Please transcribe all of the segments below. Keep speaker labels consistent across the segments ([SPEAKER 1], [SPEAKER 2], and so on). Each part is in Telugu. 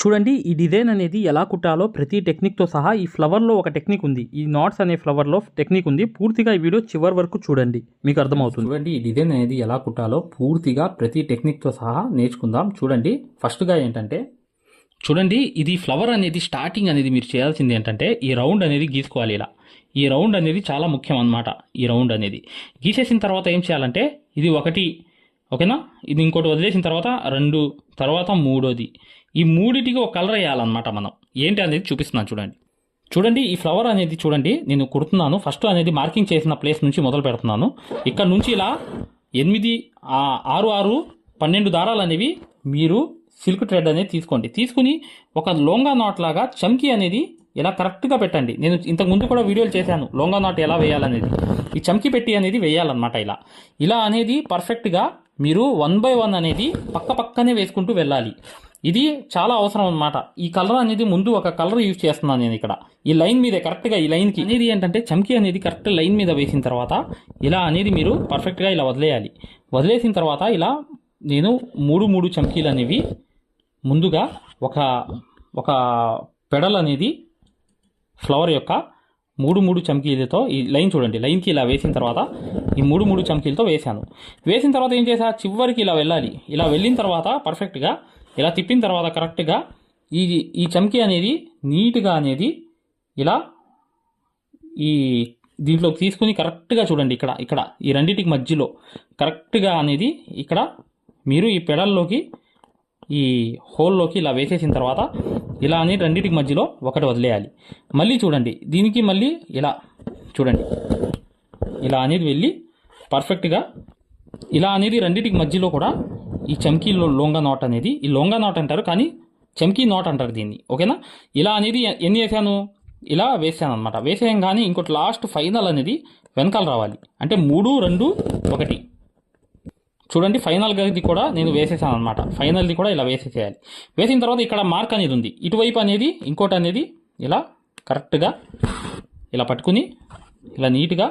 [SPEAKER 1] చూడండి ఈ డిజైన్ అనేది ఎలా కుట్టాలో ప్రతి టెక్నిక్తో సహా ఈ ఫ్లవర్లో ఒక టెక్నిక్ ఉంది. ఈ నాట్స్ అనే ఫ్లవర్లో టెక్నిక్ ఉంది. పూర్తిగా ఈ వీడియో చివరి వరకు చూడండి. మీకు అర్థమవుతుంది.
[SPEAKER 2] చూడండి ఈ డిజైన్ అనేది ఎలా కుట్టాలో పూర్తిగా ప్రతి టెక్నిక్తో సహా నేర్చుకుందాం. చూడండి ఫస్ట్గా ఏంటంటే చూడండి ఇది ఫ్లవర్ అనేది స్టార్టింగ్ అనేది మీరు చేయాల్సింది ఏంటంటే ఈ రౌండ్ అనేది గీసుకోవాలి ఇలా. ఈ రౌండ్ అనేది చాలా ముఖ్యం అన్నమాట ఈ రౌండ్ అనేది. గీసేసిన తర్వాత ఏం చేయాలంటే ఇది ఒకటి ఓకేనా? ఇది ఇంకోటి వదిలేసిన తర్వాత రెండు తర్వాత మూడోది. ఈ మూడిటికి ఒక కలర్ వేయాలన్నమాట మనం. ఏంటి అనేది చూపిస్తున్నాను చూడండి. చూడండి ఈ ఫ్లవర్ అనేది చూడండి నేను కుడుతున్నాను. ఫస్ట్ అనేది మార్కింగ్ చేసిన ప్లేస్ నుంచి మొదలు పెడుతున్నాను. ఇక్కడ నుంచి ఇలా ఎనిమిది ఆరు ఆరు పన్నెండు దారాలు అనేవి మీరు సిల్క్ థ్రెడ్ అనేది తీసుకోండి. తీసుకుని ఒక లోంగా నాట్ లాగా చమ్కీ అనేది ఇలా కరెక్ట్గా పెట్టండి. నేను ఇంతకు ముందు కూడా వీడియోలు చేశాను లోంగా నాట్ ఎలా వేయాలనేది. ఈ చమ్కీ పెట్టి అనేది వేయాలన్నమాట ఇలా. ఇలా అనేది పర్ఫెక్ట్గా మీరు వన్ బై వన్ అనేది పక్క పక్కనే వేసుకుంటూ వెళ్ళాలి. ఇది చాలా అవసరం అన్నమాట. ఈ కలర్ అనేది ముందు ఒక కలర్ యూజ్ చేస్తున్నాను నేను ఇక్కడ. ఈ లైన్ మీద కరెక్ట్గా ఈ లైన్కి అనేది ఏంటంటే చమ్కీ అనేది కరెక్ట్ లైన్ మీద వేసిన తర్వాత ఇలా అనేది మీరు పర్ఫెక్ట్గా ఇలా వదిలేయాలి. వదిలేసిన తర్వాత ఇలా నేను మూడు మూడు చమ్కీలు అనేవి ముందుగా ఒక ఒక పెడల్ అనేది ఫ్లవర్ యొక్క మూడు మూడు చమ్కీలతో ఈ లైన్ చూడండి. లైన్కి ఇలా వేసిన తర్వాత ఈ మూడు మూడు చమ్కీలతో వేశాను. వేసిన తర్వాత ఏం చేసా చివరికి ఇలా వెళ్ళాలి. ఇలా వెళ్ళిన తర్వాత పర్ఫెక్ట్గా ఇలా తిప్పిన తర్వాత కరెక్ట్గా ఈ ఈ చమ్కీ అనేది నీట్గా అనేది ఇలా ఈ దీంట్లోకి తీసుకుని కరెక్ట్గా చూడండి ఇక్కడ ఇక్కడ ఈ రెండింటికి మధ్యలో కరెక్ట్గా అనేది ఇక్కడ మీరు ఈ పెడల్లోకి ఈ హోల్లోకి ఇలా వేసేసిన తర్వాత ఇలా అని రెండింటికి మధ్యలో ఒకటి వదిలేయాలి. మళ్ళీ చూడండి దీనికి మళ్ళీ ఇలా చూడండి. ఇలా అనేది వెళ్ళి పర్ఫెక్ట్గా ఇలా అనేది రెండింటికి మధ్యలో కూడా ఈ చమ్కీ లోంగా నాట్ అనేది ఈ లోంగా నాట్ అంటారు కానీ చమ్కీ నాట్ అంటారు దీన్ని ఓకేనా? ఇలా అనేది ఎన్ని వేసాను? ఇలా వేసాను అనమాట వేసేయం కానీ ఇంకోటి లాస్ట్ ఫైనల్ అనేది వెనకాల రావాలి. అంటే మూడు రెండు ఒకటి. చూడండి ఫైనల్ గది కూడా నేను వేసేసాను అనమాట ఫైనల్ది కూడా ఇలా వేసేసేయాలి. వేసిన తర్వాత ఇక్కడ మార్క్ అనేది ఉంది. ఇటువైపు అనేది ఇంకోటి అనేది ఇలా కరెక్ట్గా ఇలా పట్టుకుని ఇలా నీట్గా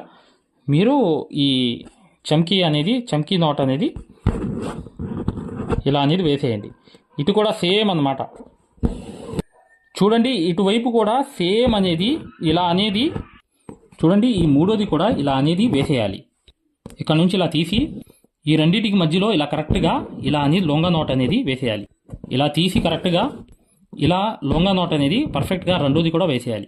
[SPEAKER 2] మీరు ఈ చమ్కీ అనేది చమ్కీ నాట్ అనేది ఇలా అనేది వేసేయండి. ఇటు కూడా సేమ్ అన్నమాట. చూడండి ఇటువైపు కూడా సేమ్ అనేది ఇలా అనేది చూడండి ఈ మూడోది కూడా ఇలా అనేది వేసేయాలి. ఇక్కడ నుంచి ఇలా తీసి ఈ రెండింటికి మధ్యలో ఇలా కరెక్ట్గా ఇలా అనేది లొంగ నోట్ అనేది వేసేయాలి. ఇలా తీసి కరెక్ట్గా ఇలా లొంగ నోట్ అనేది పర్ఫెక్ట్గా రెండోది కూడా వేసేయాలి.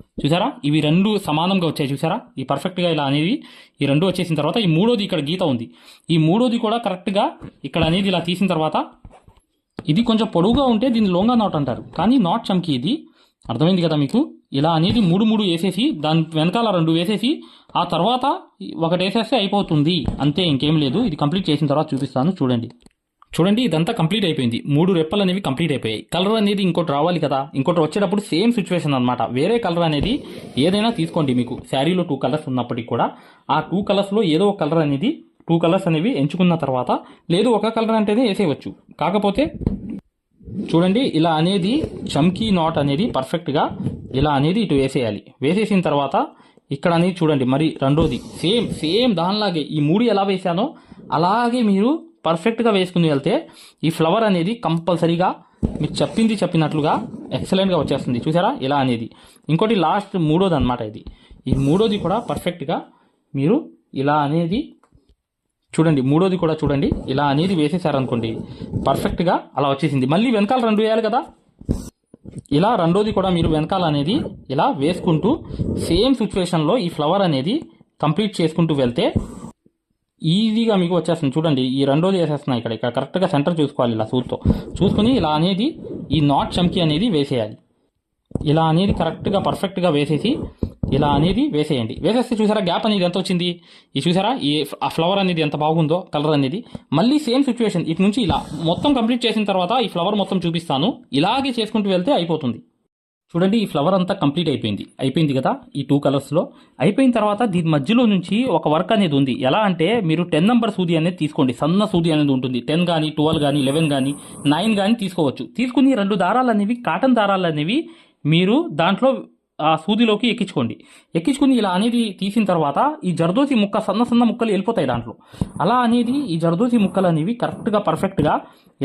[SPEAKER 2] చూసారా? ఇవి రెండు సమానంగా వచ్చాయి. చూసారా? ఈ పర్ఫెక్ట్గా ఇలా అనేది ఈ రెండు వచ్చేసిన తర్వాత ఈ మూడోది ఇక్కడ గీత ఉంది. ఈ మూడోది కూడా కరెక్ట్గా ఇక్కడ అనేది ఇలా తీసిన తర్వాత ఇది కొంచెం పొడవుగా ఉంటే దీన్ని లోంగా నాట్ అంటారు. కానీ నాట్ చమ్కి ఇది. అర్థమైంది కదా మీకు? ఇలా అనేది మూడు మూడు వేసేసి దాని వెనకాల రెండు వేసేసి ఆ తర్వాత ఒకటి వేసేస్తే అయిపోతుంది. అంతే ఇంకేం లేదు. ఇది కంప్లీట్ చేసిన తర్వాత చూపిస్తాను. చూడండి. చూడండి ఇదంతా కంప్లీట్ అయిపోయింది. మూడు రెప్పలు అనేవి కంప్లీట్ అయిపోయాయి. కలర్ అనేది ఇంకోటి రావాలి కదా. ఇంకోటి వచ్చేటప్పుడు సేమ్ సిచ్యువేషన్ అనమాట వేరే కలర్ అనేది ఏదైనా తీసుకోండి మీకు. శారీలో టూ కలర్స్ ఉన్నప్పటికీ కూడా. ఆ టూ కలర్స్లో ఏదో ఒక కలర్ అనేది టూ కలర్స్ అనేవి ఎంచుకున్న తర్వాత లేదు ఒక కలర్ అంటేనే వేసేయవచ్చు. కాకపోతే చూడండి ఇలా అనేది చమ్కీ నాట్ అనేది పర్ఫెక్ట్గా ఇలా అనేది ఇటు వేసేయాలి. వేసేసిన తర్వాత ఇక్కడ అనేది చూడండి మరి రెండోది. సేమ్ సేమ్ దానిలాగే ఈ మూడు ఎలా వేసానో అలాగే మీరు పర్ఫెక్ట్గా వేసుకుని వెళ్తే ఈ ఫ్లవర్ అనేది కంపల్సరీగా మీరు చెప్పింది చెప్పినట్లుగా ఎక్సలెంట్గా వచ్చేస్తుంది. చూసారా? ఇలా అనేది. ఇంకోటి లాస్ట్ మూడోది అనమాట ఇది. ఈ మూడోది కూడా పర్ఫెక్ట్గా మీరు ఇలా అనేది చూడండి. మూడోది కూడా చూడండి. ఇలా అనేది వేసేసారనుకోండి పర్ఫెక్ట్గా అలా వచ్చేసింది. మళ్ళీ వెనకాల రెండు వేయాలి కదా? ఇలా రెండోది కూడా మీరు వెనకాల అనేది ఇలా వేసుకుంటూ సేమ్ సిచ్యువేషన్లో ఈ ఫ్లవర్ అనేది కంప్లీట్ చేసుకుంటూ వెళ్తే ఈజీగా మీకు వచ్చేస్తుంది. చూడండి ఈ రెండోది వేసేస్తున్నాయి ఇక్కడ. ఇక్కడ కరెక్ట్గా సెంటర్ చూసుకోవాలి ఇలా సూత్తో. చూసుకుని ఇలా అనేది ఈ నాట్ చమ్కి అనేది వేసేయాలి. ఇలా అనేది కరెక్ట్గా పర్ఫెక్ట్గా వేసేసి ఇలా అనేది వేసేయండి. వేసేస్తే చూసారా గ్యాప్ అనేది ఎంత వచ్చింది? ఈ చూసారా? ఈ ఆ ఫ్లవర్ అనేది ఎంత బాగుందో కలర్ అనేది. మళ్ళీ సేమ్ సిచ్యువేషన్ ఇటు నుంచి ఇలా మొత్తం కంప్లీట్ చేసిన తర్వాత ఈ ఫ్లవర్ మొత్తం చూపిస్తాను. ఇలాగే చేసుకుంటూ వెళ్తే అయిపోతుంది. చూడండి ఈ ఫ్లవర్ అంతా కంప్లీట్ అయిపోయింది. అయిపోయింది కదా ఈ టూ కలర్స్లో అయిపోయిన తర్వాత దీని మధ్యలో నుంచి ఒక వర్క్ అనేది ఉంది. ఎలా అంటే మీరు టెన్ నెంబర్ సూది అనేది తీసుకోండి. సన్న సూది అనేది ఉంటుంది. టెన్ కానీ ట్వెల్వ్ కానీ లెవెన్ కానీ నైన్ కానీ తీసుకోవచ్చు. తీసుకుని రెండు దారాలు అనేవి కాటన్ దారాలు అనేవి మీరు దాంట్లో ఆ సూదిలోకి ఎక్కించుకోండి. ఎక్కించుకుని ఇలా అనేది తీసిన తర్వాత ఈ జర్దోసి ముక్క సన్న సన్న ముక్కలు వెళ్ళిపోతాయి దాంట్లో. అలా అనేది ఈ జర్దోసి ముక్కలు అనేవి కరెక్ట్గా పర్ఫెక్ట్గా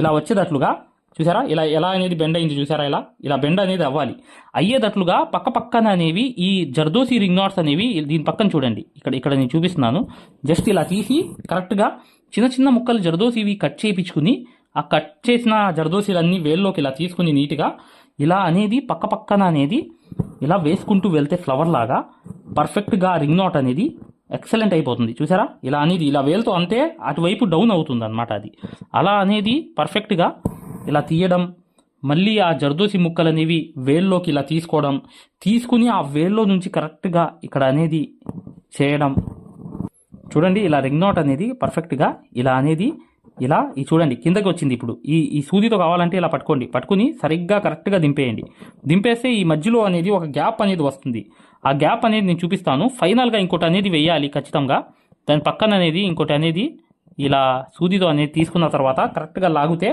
[SPEAKER 2] ఇలా వచ్చేటట్లుగా చూసారా? ఇలా ఎలా అనేది బెండ్ అయింది చూసారా ఇలా? ఇలా బెండ్ అనేది అవ్వాలి. అయ్యేటట్లుగా పక్క పక్కన అనేవి ఈ జర్దోసి రింగ్ నాట్స్ అనేవి దీని పక్కన చూడండి. ఇక్కడ ఇక్కడ నేను చూపిస్తున్నాను. జస్ట్ ఇలా తీసి కరెక్ట్గా చిన్న చిన్న ముక్కలు జర్దోసివి కట్ చేయించుకుని ఆ కట్ చేసిన జర్దోసీలన్నీ వేల్లోకి ఇలా తీసుకుని నీట్గా ఇలా అనేది పక్క పక్కన అనేది ఇలా వేసుకుంటూ వెళ్తే ఫ్లవర్ లాగా పర్ఫెక్ట్గా రింగ్ నాట్ అనేది ఎక్సలెంట్ అయిపోతుంది. చూసారా? ఇలా అనేది ఇలా వేలుతో అంతే అటువైపు డౌన్ అవుతుంది అనమాట అది. అలా అనేది పర్ఫెక్ట్గా ఇలా తీయడం మళ్ళీ ఆ జర్దోసి ముక్కలు అనేవి వేల్లోకి ఇలా తీసుకోవడం తీసుకుని ఆ వేల్లో నుంచి కరెక్ట్గా ఇక్కడ అనేది చేయడం. చూడండి ఇలా రింగ్ నోట్ అనేది పర్ఫెక్ట్గా ఇలా అనేది ఇలా ఈ చూడండి కిందకి వచ్చింది ఇప్పుడు. ఈ ఈ సూదితో కావాలంటే ఇలా పట్టుకోండి. పట్టుకుని సరిగ్గా కరెక్ట్గా దింపేయండి. దింపేస్తే ఈ మధ్యలో అనేది ఒక గ్యాప్ అనేది వస్తుంది. ఆ గ్యాప్ అనేది నేను చూపిస్తాను. ఫైనల్గా ఇంకోటి అనేది వేయాలి ఖచ్చితంగా. దాని పక్కన అనేది ఇంకోటి అనేది ఇలా సూదితో అనేది తీసుకున్న తర్వాత కరెక్ట్గా లాగితే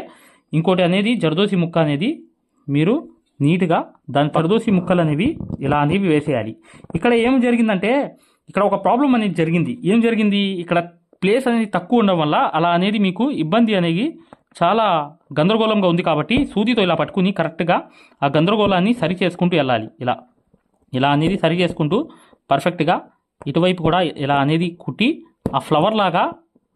[SPEAKER 2] ఇంకోటి అనేది జర్దోసి ముక్క అనేది మీరు నీట్గా దాని జర్దోసి ముక్కలు అనేవి ఇలా అనేవి వేసేయాలి. ఇక్కడ ఏం జరిగిందంటే ఇక్కడ ఒక ప్రాబ్లం అనేది జరిగింది. ఏం జరిగింది? ఇక్కడ ప్లేస్ అనేది తక్కువ ఉండడం వల్ల అలా అనేది మీకు ఇబ్బంది అనేది చాలా గందరగోళంగా ఉంది కాబట్టి సూదితో ఇలా పట్టుకుని కరెక్ట్గా ఆ గందరగోళాన్ని సరి చేసుకుంటూ వెళ్ళాలి. ఇలా ఇలా అనేది సరి చేసుకుంటూ పర్ఫెక్ట్గా ఇటువైపు కూడా ఇలా అనేది కుట్టి ఆ ఫ్లవర్ లాగా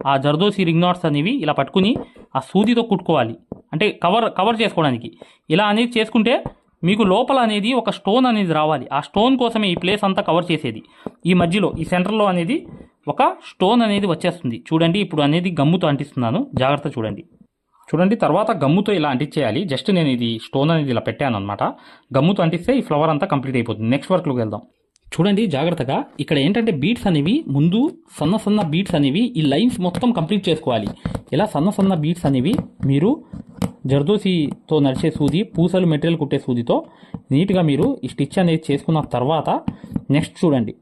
[SPEAKER 2] ఆ జర్దోసి రింగ్ నాట్స్ అనేవి ఇలా పట్టుకుని ఆ సూదితో కుట్టుకోవాలి. అంటే కవర్ కవర్ చేసుకోవడానికి. ఇలా అనేది చేసుకుంటే మీకు లోపల అనేది ఒక స్టోన్ అనేది రావాలి. ఆ స్టోన్ కోసమే ఈ ప్లేస్ అంతా కవర్ చేసేది. ఈ మధ్యలో ఈ సెంటర్లో అనేది ఒక స్టోన్ అనేది వచ్చేస్తుంది. చూడండి ఇప్పుడు అనేది గమ్ముతో అంటిస్తున్నాను. జాగ్రత్త చూడండి. చూడండి తర్వాత గమ్ముతో ఇలా అంటించేయాలి జస్ట్ నేను ఇది స్టోన్ అనేది ఇలా పెట్టాను అనమాట గమ్ముతో అంటిస్తే ఈ ఫ్లవర్ అంతా కంప్లీట్ అయిపోతుంది. నెక్స్ట్ వర్క్లోకి వెళ్దాం. చూడండి జాగ్రత్తగా. ఇక్కడ ఏంటంటే బీట్స్ అనేవి ముందు సన్న సన్న బీట్స్ అనేవి ఈ లైన్స్ మొత్తం కంప్లీట్ చేసుకోవాలి. ఇలా సన్న సన్న బీట్స్ అనేవి మీరు జర్దోసితో నడిచే సూది పూసలు మెటీరియల్ కుట్టే సూదితో నీట్గా మీరు ఈ స్టిచ్ అనేది చేసుకున్న తర్వాత నెక్స్ట్ చూడండి.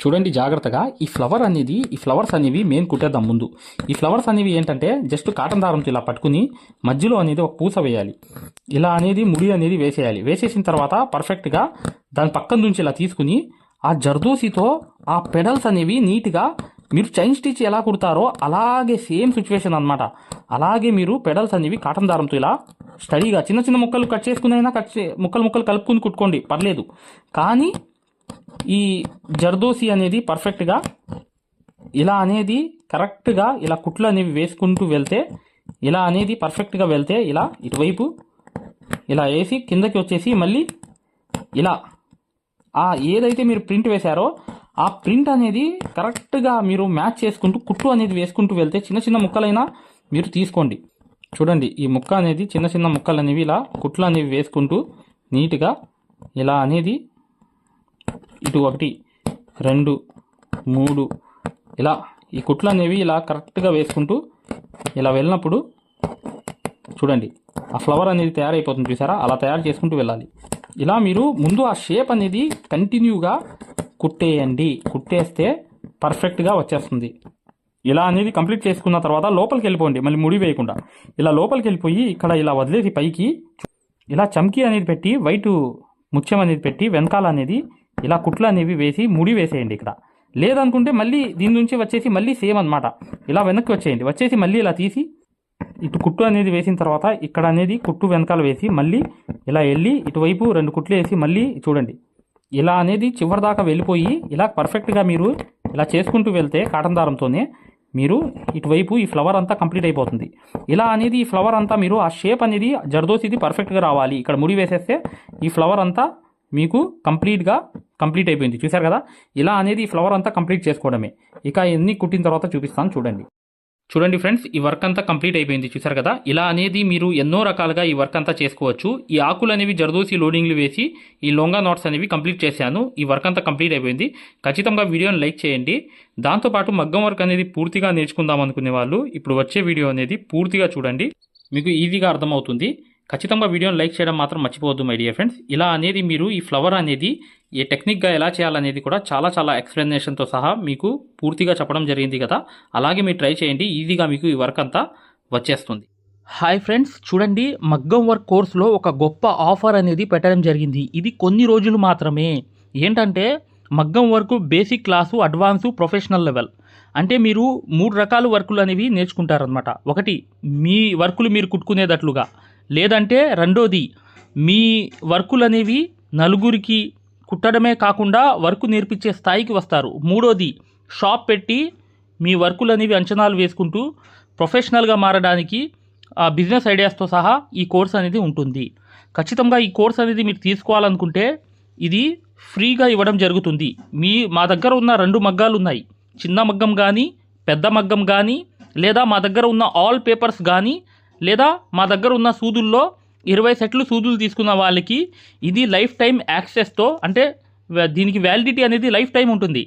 [SPEAKER 2] చూడండి జాగ్రత్తగా. ఈ ఫ్లవర్ అనేది ఈ ఫ్లవర్స్ అనేవి మెయిన్ కుట్టేద్దాం ముందు. ఈ ఫ్లవర్స్ అనేవి ఏంటంటే జస్ట్ కాటన్ దారంతో ఇలా పట్టుకుని మధ్యలో అనేది ఒక పూస వేయాలి. ఇలా అనేది ముడి అనేది వేసేయాలి. వేసేసిన తర్వాత పర్ఫెక్ట్గా దాని పక్కన నుంచి ఇలా తీసుకుని ఆ జర్దోసితో ఆ పెడల్స్ అనేవి నీట్గా మీరు చైన్ స్టిచ్ ఎలా కుడతారో అలాగే సేమ్ సిచ్యువేషన్ అన్నమాట. అలాగే మీరు పెడల్స్ అనేవి కాటన్ దారంతో ఇలా స్టడీగా చిన్న చిన్న ముక్కలు కట్ చేసుకునైనా అయినా కట్ చే ముక్కలు ముక్కలు కలుపుకుని కుట్టుకోండి పర్లేదు. కానీ ఈ జర్దోసి అనేది పర్ఫెక్ట్గా ఇలా అనేది కరెక్ట్గా ఇలా కుట్లు అనేవి వేసుకుంటూ వెళ్తే ఇలా అనేది పర్ఫెక్ట్గా వెళ్తే ఇలా ఇటువైపు ఇలా వేసి కిందకి వచ్చేసి మళ్ళీ ఇలా ఆ ఏదైతే మీరు ప్రింట్ వేశారో ఆ ప్రింట్ అనేది కరెక్ట్గా మీరు మ్యాచ్ చేసుకుంటూ కుట్లు అనేది వేసుకుంటూ వెళ్తే చిన్న చిన్న ముక్కలైనా మీరు తీసుకోండి. చూడండి ఈ ముక్క అనేది చిన్న చిన్న ముక్కలు అనేవి ఇలా కుట్లు అనేవి వేసుకుంటూ నీట్గా ఇలా అనేది ఇటు ఒకటి రెండు మూడు ఇలా ఈ కుట్లు అనేవి ఇలా కరెక్ట్గా వేసుకుంటూ ఇలా వెళ్ళినప్పుడు చూడండి ఆ ఫ్లవర్ అనేది తయారైపోతుంది చూసారా? అలా తయారు చేసుకుంటూ వెళ్ళాలి. ఇలా మీరు ముందు ఆ షేప్ అనేది కంటిన్యూగా కుట్టేయండి. కుట్టేస్తే పర్ఫెక్ట్గా వచ్చేస్తుంది. ఇలా అనేది కంప్లీట్ చేసుకున్న తర్వాత లోపలికి వెళ్ళిపోండి. మళ్ళీ ముడి వేయకుండా. ఇలా లోపలికి వెళ్ళిపోయి ఇక్కడ ఇలా వదిలేసి పైకి ఇలా చమ్కీ అనేది పెట్టి వైట్ ముత్యం అనేది పెట్టి వెనకాల అనేది ఇలా కుట్లు అనేవి వేసి ముడి వేసేయండి ఇక్కడ. లేదనుకుంటే మళ్ళీ దీని నుంచి వచ్చేసి మళ్ళీ సేమ్ అన్నమాట. ఇలా వెనక్కి వచ్చేయండి. వచ్చేసి మళ్ళీ ఇలా తీసి ఇటు కుట్టు అనేది వేసిన తర్వాత ఇక్కడ అనేది కుట్టు వెనకాల వేసి మళ్ళీ ఇలా వెళ్ళి ఇటువైపు రెండు కుట్లు వేసి మళ్ళీ చూడండి. ఇలా అనేది చివరి దాకా వెళ్ళిపోయి ఇలా పర్ఫెక్ట్గా మీరు ఇలా చేసుకుంటూ వెళ్తే కాటన్ దారంతోనే
[SPEAKER 3] మీరు ఇటువైపు ఈ ఫ్లవర్ అంతా కంప్లీట్ అయిపోతుంది. ఇలా అనేది ఈ ఫ్లవర్ అంతా మీరు ఆ షేప్ అనేది జర్దోసిది పర్ఫెక్ట్గా రావాలి. ఇక్కడ ముడి వేసేస్తే ఈ ఫ్లవర్ అంతా మీకు కంప్లీట్గా కంప్లీట్ అయిపోయింది. చూశారు కదా? ఇలా అనేది ఈ ఫ్లవర్ అంతా కంప్లీట్ చేసుకోవడమే. ఇక ఎన్ని కుట్టిన తర్వాత చూపిస్తాను. చూడండి. చూడండి ఫ్రెండ్స్ ఈ వర్క్ అంతా కంప్లీట్ అయిపోయింది. చూసారు కదా? ఇలా అనేది మీరు ఎన్నో రకాలుగా ఈ వర్క్ అంతా చేసుకోవచ్చు. ఈ ఆకులు అనేవి జరదోసి లోడింగ్లు వేసి ఈ లొంగా నాట్స్ అనేవి కంప్లీట్ చేశాను. ఈ వర్క్ అంతా కంప్లీట్ అయిపోయింది. ఖచ్చితంగా వీడియోని లైక్ చేయండి. దాంతోపాటు మగ్గం వర్క్ అనేది పూర్తిగా నేర్చుకుందాం అనుకునే వాళ్ళు ఇప్పుడు వచ్చే వీడియో అనేది పూర్తిగా చూడండి. మీకు ఈజీగా అర్థమవుతుంది. ఖచ్చితంగా వీడియోని లైక్ చేయడం మాత్రం మర్చిపోవద్దు మై డియర్ ఫ్రెండ్స్ ఇలా అనేది మీరు ఈ ఫ్లవర్ అనేది ఏ టెక్నిక్గా ఎలా చేయాలనేది కూడా చాలా చాలా ఎక్స్ప్లెనేషన్తో సహా మీకు పూర్తిగా చెప్పడం జరిగింది కదా. అలాగే మీరు ట్రై చేయండి. ఈజీగా మీకు ఈ వర్క్ అంతా వచ్చేస్తుంది.
[SPEAKER 2] Hi friends. చూడండి. మగ్గం వర్క్ కోర్సులో ఒక గొప్ప ఆఫర్ అనేది పెట్టడం జరిగింది. ఇది కొన్ని రోజులు మాత్రమే. ఏంటంటే మగ్గం work basic class advance professional level. అంటే మీరు మూడు రకాల వర్కులు అనేవి నేర్చుకుంటారనమాట ఒకటి మీ వర్కులు మీరు కుట్టుకునేటట్లుగా. లేదంటే రెండోది మీ వర్కులు అనేవి నలుగురికి కుట్టడమే కాకుండా వర్క్ నేర్పించే స్థాయికి వస్తారు. మూడోది షాప్ పెట్టి మీ వర్కులు అనేవి అంచనాలు వేసుకుంటూ ప్రొఫెషనల్గా మారడానికి ఆ బిజినెస్ ఐడియాస్తో సహా ఈ కోర్స్ అనేది ఉంటుంది. ఖచ్చితంగా ఈ కోర్స్ అనేది మీరు తీసుకోవాలనుకుంటే ఇది ఫ్రీగా ఇవ్వడం జరుగుతుంది. మీ మా దగ్గర ఉన్న రెండు మగ్గాలు ఉన్నాయి. చిన్న మగ్గం కానీ పెద్ద మగ్గం కానీ లేదా మా దగ్గర ఉన్న ఆల్ పేపర్స్ కానీ లేదా మా దగ్గర ఉన్న సూదుల్లో ఇరవై సెట్లు సూదులు తీసుకున్న వాళ్ళకి ఇది లైఫ్ టైం యాక్సెస్తో అంటే దీనికి వ్యాలిడిటీ అనేది లైఫ్ టైం ఉంటుంది.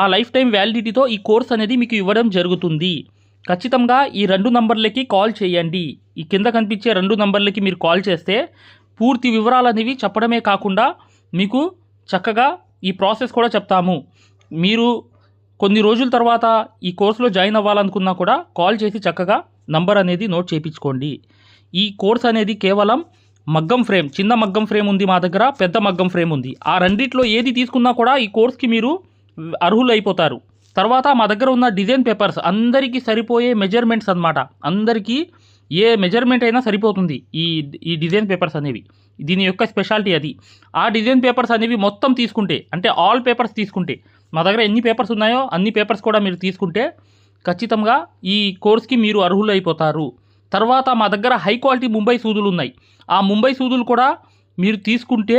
[SPEAKER 2] ఆ లైఫ్ టైం వ్యాలిడిటీతో ఈ కోర్స్ అనేది మీకు ఇవ్వడం జరుగుతుంది. ఖచ్చితంగా ఈ రెండు నంబర్లకి కాల్ చేయండి. ఈ కింద కనిపించే రెండు నంబర్లకి మీరు కాల్ చేస్తే పూర్తి వివరాలు అనేవి చెప్పడమే కాకుండా మీకు చక్కగా ఈ ప్రాసెస్ కూడా చెప్తాము. మీరు కొన్ని రోజుల తర్వాత ఈ కోర్సులో జాయిన్ అవ్వాలనుకున్నా కూడా కాల్ చేసి చక్కగా నంబర్ అనేది నోట్ చేయించుకోండి. ఈ కోర్స్ అనేది కేవలం మగ్గం ఫ్రేమ్ చిన్న మగ్గం ఫ్రేమ్ ఉంది మా దగ్గర పెద్ద మగ్గం ఫ్రేమ్ ఉంది. ఆ రెండిట్లో ఏది తీసుకున్నా కూడా ఈ కోర్స్కి మీరు అర్హులు అయిపోతారు తర్వాత మా దగ్గర ఉన్న డిజైన్ పేపర్స్ అందరికీ సరిపోయే మెజర్మెంట్స్ అన్నమాట. అందరికీ ఏ మెజర్మెంట్ అయినా సరిపోతుంది ఈ ఈ డిజైన్ పేపర్స్ అనేవి. దీని యొక్క స్పెషాలిటీ అది. ఆ డిజైన్ పేపర్స్ అనేవి మొత్తం తీసుకుంటే అంటే ఆల్ పేపర్స్ తీసుకుంటే మా దగ్గర ఎన్ని పేపర్స్ ఉన్నాయో అన్ని పేపర్స్ కూడా మీరు తీసుకుంటే ఖచ్చితంగా ఈ కోర్స్కి మీరు అర్హులు అయిపోతారు తర్వాత మా దగ్గర హై క్వాలిటీ ముంబై సూదులు ఉన్నాయి. ఆ ముంబై సూదులు కూడా మీరు తీసుకుంటే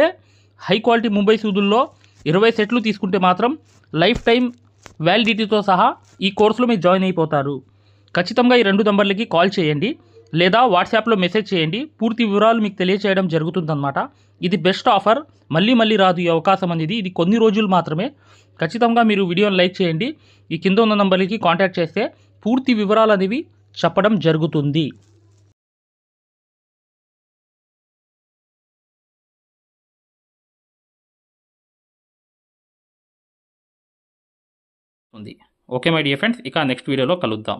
[SPEAKER 2] హై క్వాలిటీ ముంబై సూదుల్లో ఇరవై సెట్లు తీసుకుంటే మాత్రం లైఫ్ టైం వ్యాలిడిటీతో సహా ఈ కోర్సులో మీరు జాయిన్ అయిపోతారు. ఖచ్చితంగా ఈ రెండు నంబర్లకి కాల్ చేయండి. లేదా వాట్సాప్లో మెసేజ్ చేయండి. పూర్తి వివరాలు మీకు తెలియచేయడం జరుగుతుందన్నమాట. ఇది బెస్ట్ ఆఫర్. మళ్ళీ మళ్ళీ రాదు ఈ అవకాశం అనేది. ఇది కొన్ని రోజులు మాత్రమే. ఖచ్చితంగా మీరు వీడియోని లైక్ చేయండి. ఈ కింద ఉన్న నంబర్లకి కాంటాక్ట్ చేస్తే పూర్తి వివరాలు అనేవి చెప్పడం జరుగుతుంది.
[SPEAKER 3] ఓకే మై డియర్ ఫ్రెండ్స్ ఇక నెక్స్ట్ వీడియోలో కలుద్దాం.